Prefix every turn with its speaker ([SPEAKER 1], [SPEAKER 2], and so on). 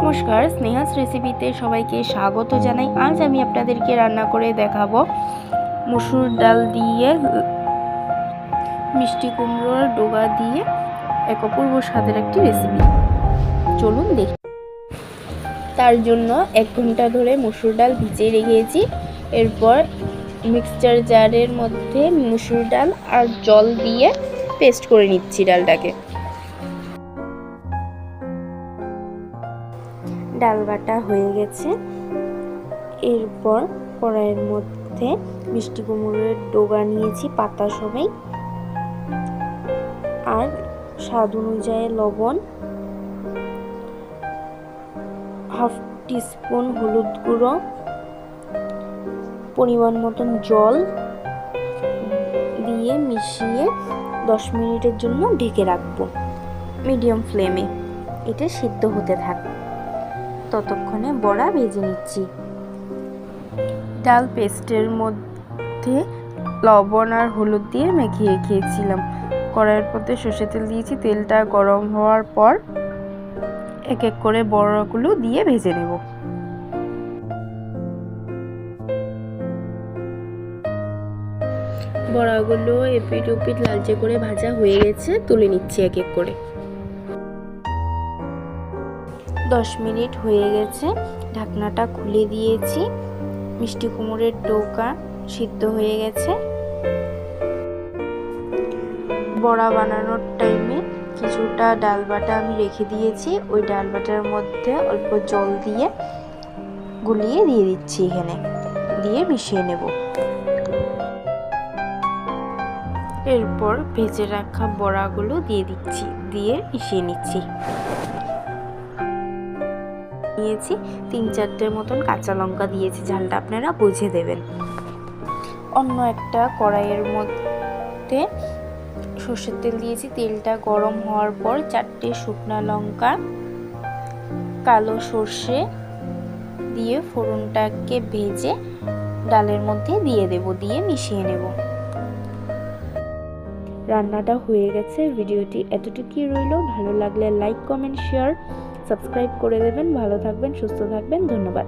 [SPEAKER 1] নমস্কার, স্নেহাস রেসিপিতে সবাইকে স্বাগত জানাই। আজ আমি আপনাদেরকে রান্না করে দেখাবো মুসুর ডাল দিয়ে, মিষ্টি কুমড়োর ডোগা দিয়ে এক অপূর্ব স্বাদের একটি রেসিপি চলুন দেখি। তার জন্য এক ঘণ্টা ধরে মুসুর ডাল ভিজিয়ে রেখেছি। এরপর মিক্সচার জারের মধ্যে মুসুর ডাল আর জল দিয়ে পেস্ট করে নিচ্ছি ডালটাকে। ডাল বাটা হয়ে গেছে। এরপর কড়াইয়ের মধ্যে মিষ্টি কুমড়োর ডোগা নিয়েছি পাতা সবাই। আর স্বাদ অনুযায়ী লবণ, হাফ টিস্পুন হলুদ গুঁড়ো, পরিমাণ মতন জল দিয়ে মিশিয়ে দশ মিনিটের জন্য ঢেকে রাখব। মিডিয়াম ফ্লেমে। এটা সিদ্ধ হতে থাকবে ততক্ষণে বড়া ভেজে নিচ্ছি। ডাল পেস্টের মধ্যে লবণ আর হলুদ দিয়ে মেখে রেখেছিলাম। কড়াইয়ের মধ্যে সর্ষে তেল দিয়েছি। তেলটা গরম হওয়ার পর এক এক করে বড়াগুলো দিয়ে ভেজে নেব। বড়াগুলো এপিট ওপিট লালচে করে ভাজা হয়ে গেছে। তুলে নিচ্ছি এক এক করে। দশ মিনিট হয়ে গেছে। ঢাকনাটা খুলে দিয়েছি। মিষ্টি কুমড়ের ডোকা সিদ্ধ হয়ে গেছে। বড়া বানানোর টাইমে কিছুটা ডাল বাটা আমি রেখে দিয়েছি। ওই ডাল বাটার মধ্যে অল্প জল দিয়ে গুলিয়ে দিয়ে দিচ্ছি এখানে। দিয়ে মিশিয়ে নেব। এরপর ভেজে রাখা বড়াগুলো দিয়ে দিচ্ছি। দিয়ে মিশিয়ে নিচ্ছি। নিয়েছি। তিন চারটের মতন কাঁচা লঙ্কা দিয়েছি, ঝালটা আপনারা বুঝে দেবেন। অন্য একটা কড়াইয়ের মধ্যে সর্ষের তেল দিয়েছি। তেলটা গরম হওয়ার পর চারটে শুকনা লঙ্কা, কালো সর্ষে দিয়ে ফোড়নটাকে ভেজে ডালের মধ্যে দিয়ে দেব, দিয়ে মিশিয়ে নেব। রান্নাটা হয়ে গেছে। ভিডিওটি এতটুকুই রইল। ভালো লাগলে লাইক কমেন্ট শেয়ার সাবস্ক্রাইব করে দেবেন ভালো থাকবেন সুস্থ থাকবেন ধন্যবাদ।